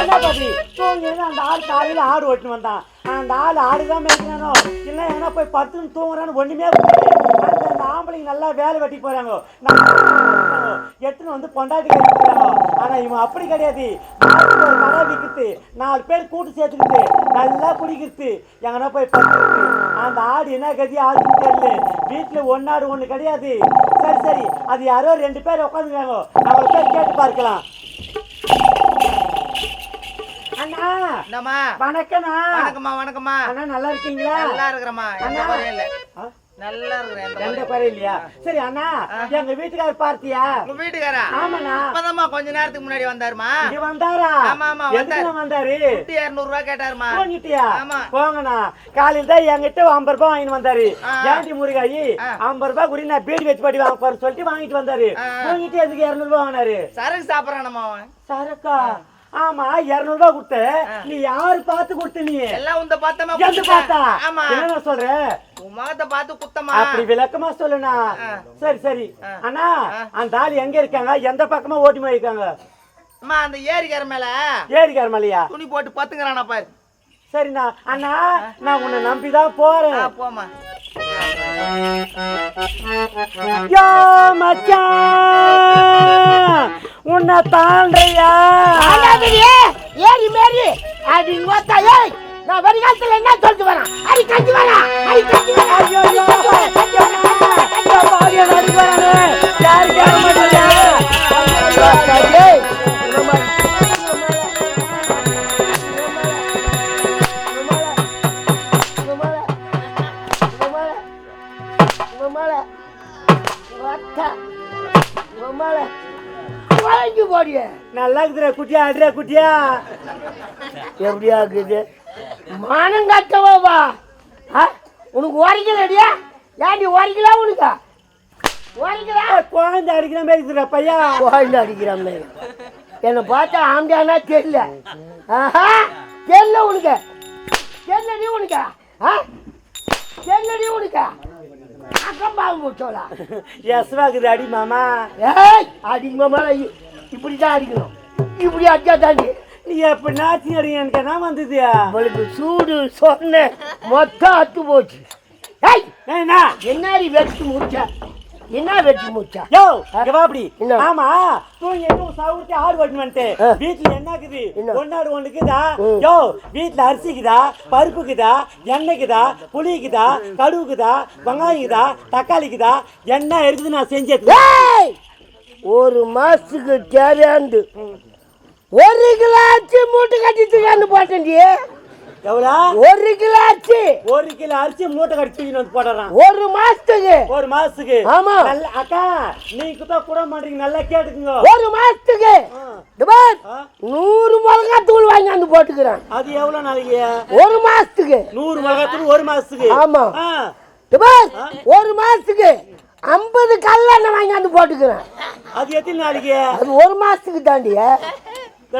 என்ன பாட்டி தூங்கிருந்து அந்த ஆள் காலையில் ஆடு ஓட்டுன்னு வந்தான் அந்த ஆள் ஆடு தான் மேய்க்கிறானோ? இல்லை எங்கன்னா போய் படுத்துன்னு தூங்குறான்னு ஒன்றுமே அந்த ஆம்பளைங்க நல்லா வேலை வெட்டி போகிறாங்க எடுத்துன்னு வந்து பொண்டாட்டி கட்டிக்கிறாங்க ஆனால் இவன் அப்படி கிடையாது. மாசத்துக்கு ஒரு கடை விற்கிறது நாலு பேர் கூட்டு சேர்த்துக்கிட்டு நல்லா குடிக்கிறது. எங்கன்னா போய் படுத்துக்கிட்டு. அந்த ஆடு என்ன கதி ஆடுன்னு தெரியல. வீட்டில் ஒன்னாடு ஒன்று கிடையாது. சரி சரி. அது யாரோ ரெண்டு பேர் உட்காந்துருக்காங்க அவங்கள பேர் கேட்டு பார்க்கலாம். அண்ணா என்னம்மா? வணக்கண்ணா வணக்கம்மா வணக்கம்மா. அண்ணா நல்லா இருக்கீங்களா? நல்லா இருக்கிறம்மா. எந்த. குறையும் இல்ல? நல்லா இருக்கிறேன் எந்த குறையும் குறை இல்லையா? சரி அண்ணா எங்க வீட்டுக்காரர் பார்த்தியா? உங்க வீட்டுக்காரா ஆமாண்ணா. இப்பதாம்மா கொஞ்ச நேரத்துக்கு முன்னாடி வந்தாருமா இங்க வந்தாரா? ஆமா, ஆமா, எதுக்குண்ணா வந்தாரு. நூத்தி இருநூறு ரூபாய் கேட்டாருமா போங்கிட்டியா? ஆமா. போங்கண்ணா. காலையில் தான் என்கிட்ட ஐம்பது ரூபாய் வாங்கிட்டு வந்தாரு. ஜாண்டி முருகாயி. ஐம்பது ரூபாய் குடி நான் பீடி வச்சு வாங்க சொல்லிட்டு வாங்கிட்டு வந்தாரு. ஆ. போங்கிட்டு எதுக்கு இரநூறு ரூபாய் வாங்கினாரு? சரக்கு சாப்பிடறானம்மா அவன். சரக்கா? ஆமா இருநூறு ரூபாய் கொடுத்த நீ யாரு பார்த்து கொடுத்த நீ? எல்லாம் உந்த பார்த்தமா எந்த பார்த்தா? ஆமா. என்ன சொல்ற? உன் முகத்தை பார்த்து குத்தமா அப்படி விளக்கமா சொல்லுண்ணா. ஆ. சரி சரி. அண்ணா. அந்த ஆள் எங்க இருக்காங்க? எந்த பக்கமா ஓட்டி இருக்காங்க? அம்மா அந்த ஏரிக்கார மேல. ஏரிக்கார மலையா? துணி போட்டு பத்துங்கிறானா பாரு. சரிண்ணா. அண்ணா நான் உன்னை நம்பிதான் போறேன். ஆ, போம்மா. யோ மச்சான்! உன்னை தாண்டையா ஏறி மேரி அடி ஓத்தா ஏய் நான் வருகாலத்துல என்ன சொல்லிட்டு வரேன் அடி கஞ்சி வரேன் அடி கஞ்சி வரேன் ஐயோ, ஐயோ, ஐயோ, பாவியா நடிச்சு வரானே. யாரு கேட்க மாட்டீங்க? ஏய் போடிய. நல்லா இருக்குதுடா குட்டியா அடிடா குட்டியா? எப்படியா இருக்குது மானம் கட்டவா வா. ஆ? உனக்கு உரைக்கலடியா ஏண்டி உரைக்கல உனக்கு? குழந்தை அடிக்கிற மாதிரி இருக்குதுடா பையா. கோயில் அடிக்கிற மாதிரி. என்னை பார்த்தா ஆம்பியானா தெரியல. ஆஹா தெரியல உனக்கு. தெரியலடி உனக்கு. ஆ? தெரியலடி உனக்கு. அக்கம் பாவம் முடிச்சோலா எஸ்வாக்குது அடி மாமா. ஏய் அடிங்க மேல இப்படி தான் அடிக்கணும். இப்படி அடிச்சா தாண்டி நீ எப்படி நாச்சி அடிங்க என்ன வந்தது? அவளுக்கு சூடு சொன்னேன் மொத்தம் அத்து போச்சு. ஏய் ஏண்ணா என்னடி வெட்டி முடிச்ச? என்ன வெட்டி முடிச்சா யோ அப்படி? ஆமா தூங்கி எதுவும் சவுர்த்தி ஆடு ஓட்டு வந்துட்டு. வீட்டுல என்ன இருக்குது? ஒன்னாடு ஒண்ணுக்குதா. யோ வீட்டுல அரிசிக்குதா பருப்புக்குதா எண்ணெய்க்குதா புளிக்குதா கடுவுக்குதா வெங்காயக்குதா தக்காளிக்குதா என்ன இருக்குது நான் செஞ்சது ஒரு மாசத்துக்கு தேவையாண்டு ஒரு கிலோ அரிசி மூட்டை கட்டிட்டு போட்டேன்டி எவ்வளோ? ஒரு கிலோ அரிசி. ஒரு கிலோ அரிசி மூட்டை கட்டி தூக்கிட்டு வந்து போடுறான் ஒரு மாசத்துக்கு. ஒரு மாசத்துக்கு. ஆமா. நல்ல அக்கா நீங்க கூட கூட மாட்டீங்க நல்லா கேட்டுக்குங்க. ஒரு மாசத்துக்கு. நூறு மிளகா தூள் வாங்கி வந்து போட்டுக்கிறேன். அது எவ்வளவு நாளைக்கு? ஒரு மாசத்துக்கு. நூறு மிளகாத்தூள் ஒரு மாசத்துக்கு. ஆமா. ஒரு மாசத்துக்கு ஐம்பது கல்லெண்ணெய் வாங்கி வந்து போட்டுக்கிறேன். அது எத்தனை நாளைக்கு? அது ஒரு மாசத்துக்கு தாண்டிய.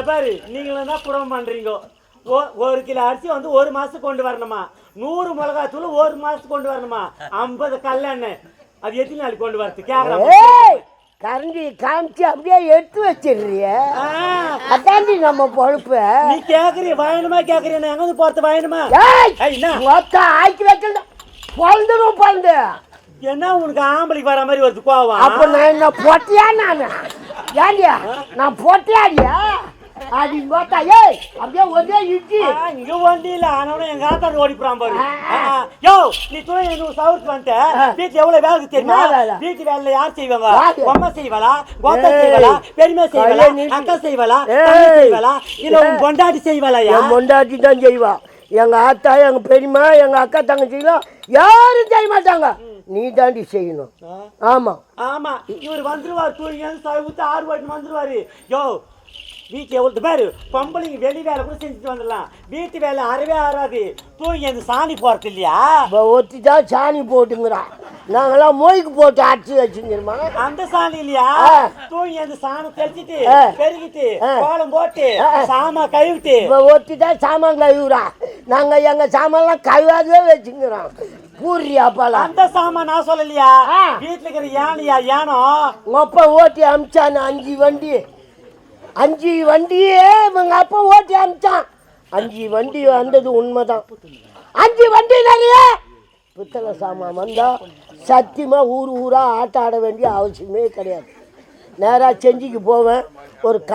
பாரு நீங்களும் தான் குடம் பண்றீங்க. ஒரு கிலோ அரிசி வந்து ஒரு மாசத்துக்கு கொண்டு வரணுமா? நூறு மிளகாத்தூள் ஒரு மாசத்துக்கு கொண்டு வரணுமா? ஐம்பது கல்லெண்ணெய். அது எத்தனை நாளைக்கு கொண்டு வரது ஏய் கேக்குறேன் கரண்டி காமிச்சு அப்படியே எடுத்து வச்சிடுறிய. அதாண்டி நம்ம பொழப்பு. நீ கேக்குறிய வாயணுமா கேக்குறிய. நான் எங்க வந்து போறது என்ன? மொத்தம் ஆக்கி வச்சிருந்த பொழுதுடும் பொழுது என்ன உனக்கு ஆம்பளைக்கு வர மாதிரி வருது கோவம்? அப்ப நான் என்ன பொட்டியா நானு? ஏண்டியா நான் பொட்டியாடியா? அடி பார்த்தா ஏய் அப்படியே ஒரே இட்லி இங்க வண்டி இல்ல ஆனவன எங்க ஆத்தாடு ஓடிப்புறான் பாரு. யோ நீ தூங்கி எனக்கு சவுருக்கு வந்துட்ட. வீட்டுல எவ்வளவு வேலை இருக்கு தெரியுமா? வேலை? வீட்டு வேலையில யார் செய்வாங்க? அம்மா செய்வாளா? கோத்தா. செய்வாளா? பெருமை செய்வாளா. அக்கா செய்வாளா? செய்வாளா? இல்ல உன். பொண்டாட்டி செய்வாளாயா? என் பொண்டாட்டி தான் செய்வா. எங்க ஆத்தா எங்க பெரியம்மா எங்க அக்கா தங்கச்சிலாம் யாரும் செய்ய மாட்டாங்க. நீ தாண்டி செய்யணும். ஆமா. ஆமா. இவர் வந்துருவாரு தூங்கி சவுத்து ஆறு வாட்டி வந்துருவாரு. யோ வீட்டு எவ்வளவு பாரு? பொம்பளைங்க வெளி வேலை கூட செஞ்சுட்டு வந்துடலாம். வீட்டு வேலை அறவே ஆறாது தூங்கி அந்த சாணி போறது இல்லையா? இப்போ ஒத்தி தான் சாணி போட்டுங்கிறான் நாங்கெல்லாம் மொய்க்கு போட்டு அடிச்சு வச்சுங்கிறோமா அந்த சாணி இல்லையா. தூங்கி அந்த சாணம் தெளிச்சிட்டு. பெருகிட்டு. கோலம் போட்டு. சாமா கழுவிட்டு. இப்போ ஒத்தி தான் சாமான் கழுவுறான் நாங்கள் எங்கள் சாமான்லாம் கழுவாதே வச்சுங்கிறோம். பூரி அப்பாலாம் அந்த சாமான் நான் சொல்லலையா. வீட்டுல இருக்கிற யானையா யானம் உங்கள் அப்பா ஓட்டி அமிச்சான அஞ்சு வண்டி. அஞ்சு வண்டியே இவங்க அப்பா ஓட்டி அனுப்பிச்சான். அஞ்சு வண்டி வந்தது உண்மைதான். அஞ்சு வண்டி நிறைய பித்தளை சாமான் வந்தா சத்தியமா ஊர் ஊரா ஆட்ட ஆட வேண்டிய அவசியமே கிடையாது. நேராக செஞ்சிக்கு போவேன். ஒரு க